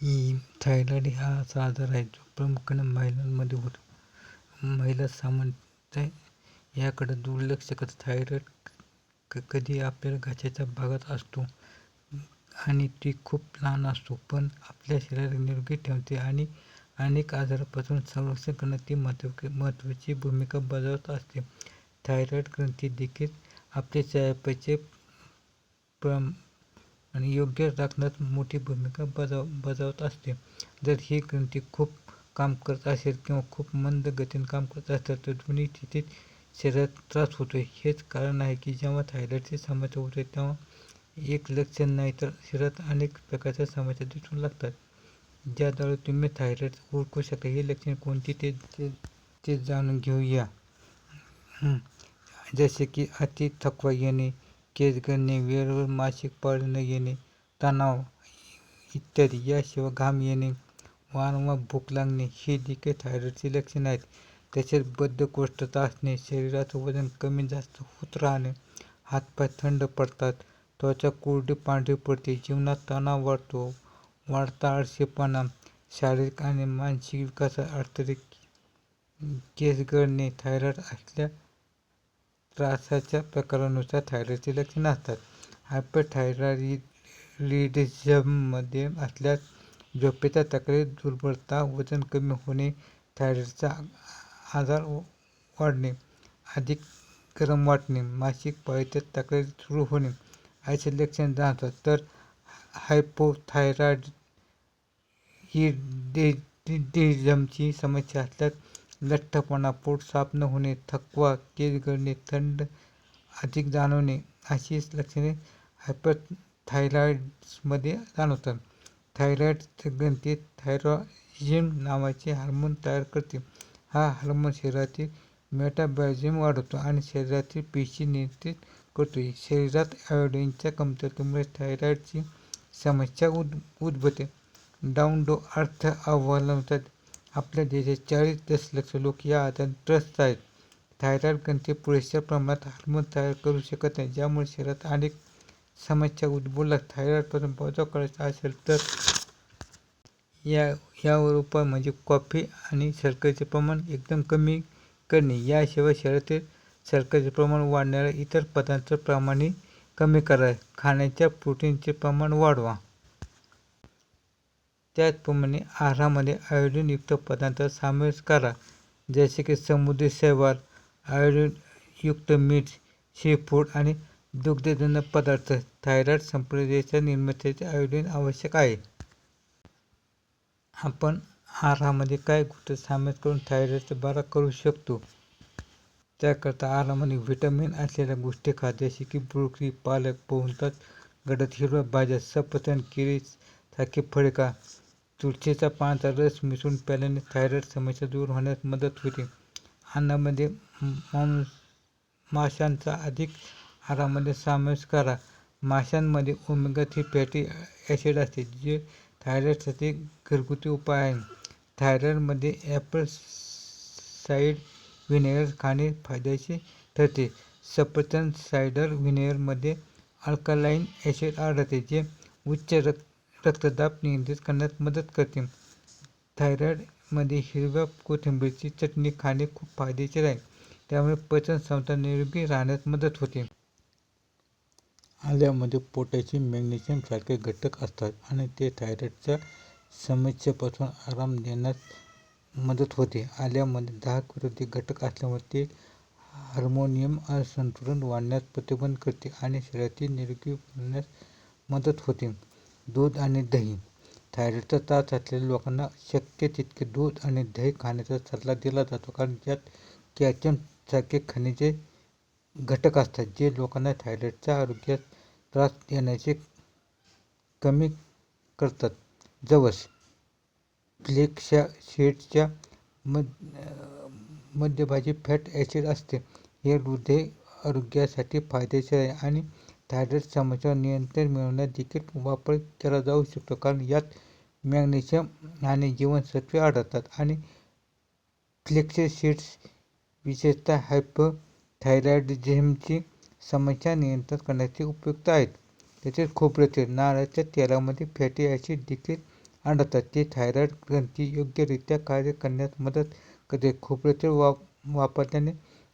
ही thyroid हा असा आजार आहे जो प्रामुख्याने महिलांमध्ये होतो. महिला सामान्यतः याकडे दुर्लक्ष करतात. थायरॉईड क कधी आपल्या घशाच्या भागात असतो आणि ती खूप लहान असतो पण आपल्या शरीराला निरोगी ठेवते आणि अनेक आजारापासून संरक्षण करण्यात ती महत्त्व महत्त्वाची भूमिका बजावत असते. थायरॉईड ग्रंथी देखील आपले चयापचय प्रम आणि योग्य राखण्यात मोठी भूमिका बजाव बजावत असते. जर ही ग्रंथी खूप काम करत असेल किंवा खूप मंद गतीने काम करत असेल तर दोन्ही स्थितीत शरीरात त्रास होतो हेच कारण आहे की जेव्हा थायरॉईडची समस्या होते तेव्हा एक लक्षण नाही तर शरीरात अनेक प्रकारच्या समस्या दिसून लागतात. ज्याद्वारे तुम्ही थायरॉईड ओळखू शकता ही लक्षणे कोणती ते ते जाणून घेऊया. जसे की अति थकवा येणे केस गळणे वेळेवर मासिक पाळी न येणे तणाव इत्यादी. याशिवाय घाम येणे वारंवार भूक लागणे ही देखील थायरॉईडची लक्षणे आहेत तसेच बद्धकोष्ठता असणे शरीराचं वजन कमी जास्त होत राहणे हातपाय थंड पडतात त्वचा कोरडी पांढरी पडते जीवनात तणाव वाढतो वाढता आळशीपणा शारीरिक आणि मानसिक विकासात अडथळे केस गळणे थायरॉईड असल्या त्रासाच्या प्रकारानुसार थायरॉईडची लक्षणे असतात हायपरथायरॉईडिझममध्ये असल्यास झोपेच्या तक्रारी दुर्बलता वजन कमी होणे थायरॉईडचा आजार वाढणे अधिक गरम वाटणे मासिक पाळीच्या तक्रारी सुरू होणे असे लक्षणे जाणवतात तर हायपोथायरॉईडिझमची समस्या असल्यास लठ्ठपणा पोट साफ न होणे थकवा केस गळणे थंड अधिक जाणवणे अशी लक्षणे हायपरथायरॉईडमध्ये जाणवतात. थायरॉईड ग्रंथी थायरॉक्सिन नावाचे हार्मोन तयार करते. हा हार्मोन शरीरातील मेटाबॉलिझम वाढवतो आणि शरीरातील पेशी नियंत्रित करतो. शरीरात आयोडीनच्या कमतरतेमुळे थायरॉईडची समस्या उद उद्भवते. डाऊन टू अर्थ अहवालानुसार आपल्या देशात चाळीस दशलक्ष लोक या आजाराने त्रस्त आहेत. थायरॉईड ग्रंथी पुरेशा प्रमाणात हार्मोन तयार करू शकत नाही ज्यामुळे शरीरात अनेक समस्या उद्भवल्या थायरॉईडपासून बचाव करायचा असेल तर या यावर उपाय म्हणजे कॉफी आणि साखरेचे प्रमाण एकदम कमी करणे. याशिवाय शरीरातील साखरेचे प्रमाण वाढणाऱ्या इतर पदार्थांचे प्रमाणही कमी करा. खाण्याच्या प्रोटीनचे प्रमाण वाढवा. त्याचप्रमाणे आहारामध्ये आयोडीनयुक्त पदार्थ समावेश करा जसे की समुद्री शैवाल आयोडीनयुक्त मीठ सीफूड आणि दुग्धजन्य पदार्थ. थायरॉईड संप्रेरकांच्या निर्मितीसाठी आयोडीन आवश्यक आहे. आपण आहारामध्ये काय गोष्टी समावेश करून थायरॉईडचा बरा करू शकतो. त्याकरता आहारामध्ये व्हिटॅमिन असलेल्या गोष्टी खा जसे की ब्रोकली पालक पोहतात गडद हिरव्या भाज्या सफरचंद केळी सारखी फळे खा तुळशीचा पानाचा रस मिसळून प्याल्याने थायरॉईड समस्या दूर होण्यास मदत होते. अन्नामध्ये माशांचा अधिक आहारामध्ये समावेश करा. माशांमध्ये ओमेगा थ्री फॅटी ॲसिड असते जे थायरॉईडसाठी घरगुती उपाय आहे. थायरॉईडमध्ये ॲपल साईड व्हिनेगर खाणे फायदेशीर ठरते. सफरचंद सायडर व्हिनेगरमध्ये अल्कलाईन ॲसिड आढळते जे उच्च रक्त रक्तदाब नियंत्रित करण्यात मदत करते. थायरॉईडमध्ये हिरव्या कोथिंबीरची चटणी खाणे खूप फायदेशीर आहे. त्यामुळे पचन क्षमता निरोगी राहण्यास मदत होते. आल्यामध्ये पोटॅशियम मॅग्नेशियम सारखे घटक असतात आणि ते थायरॉईडच्या समस्येपासून आराम देण्यास मदत होते. आल्यामध्ये दहा विरोधी घटक असल्यामुळे ते हार्मोनियम असंतुलन वाढण्यास प्रतिबंध करते आणि शरीरातील निरोगी बनण्यास मदत होते. दूध आणि दही. थायरॉईडचा त्रास असलेल्या लोकांना शक्य तितके दूध आणि दही खाण्याचा सल्ला दिला जातो. कारण ज्यात कॅल्शियमसारखे खनिजे घटक असतात जे लोकांना थायरॉईडच्या आरोग्यास त्रास देण्याचे कमी करतात. जवस फ्लेक्ससीड्सच्या मध्यभागी फॅट ॲसिड असते. हे हृदय आरोग्यासाठी फायदेशीर आहे आणि थायरॉईड समस्या नियंत्रण मिळवण्यात देखील वापर केला जाऊ शकतो कारण यात मॅग्नेशियम आणि जीवनसत्त्वे आढळतात आणि फ्लेक्स सीड्स विशेषतः हायपोथायरॉईडिझमची समस्या नियंत्रित करण्यासाठी उपयुक्त आहेत तसेच खोबरेल तेल नारळाच्या तेलामध्ये फॅटी ॲसिड देखील आढळतात. ते थायरॉईड ग्रंथी योग्यरित्या कार्य करण्यास मदत करते. खोबरेल तेल वापरल्याने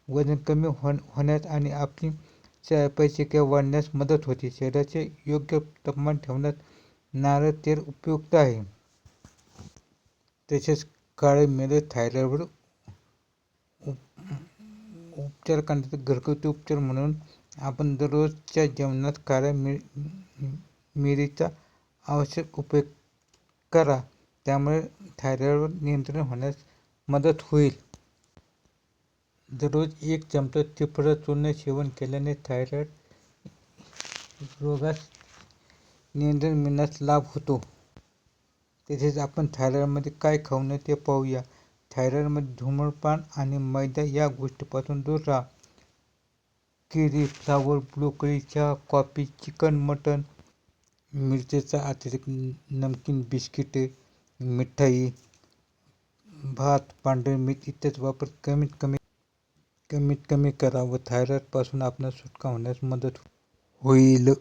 वजन कमी होण होण्यास आणि आपली चयापचय वाढण्यास मदत होते. शरीराचे योग्य तापमान ठेवण्यात नारळ तेल उपयुक्त आहे. तसेच काळे मिरी थायरॉईडवर उपचार करण्याचे घरगुती उपचार म्हणून आपण दररोजच्या जेवणात काळ्या मिरीचा आवश्यक उपयोग करा. त्यामुळे थायरॉईडवर नियंत्रण होण्यास मदत होईल. दररोज एक चमचा त्रिफळा चूर्ण सेवन केल्याने थायरॉईड रोगास नियंत्रण मिळण्यास लाभ होतो. तसेच आपण थायरॉईडमध्ये काय खाऊ नये ते पाहूया. थायरॉईडमध्ये धूम्रपान आणि मैदा या गोष्टीपासून दूर राहा. केळी, फ्लावर, ब्रोकोली, चहा, कॉफी, चिकन, मटण, मिरचीचा अतिरिक्त नमकीन, बिस्किटे, मिठाई, भात, पांढरे मीठ इत्यादी वापर कमीत कमी कमीत करा व थायरॉईडपासून आपणास सुटका होण्यास मदत होईल.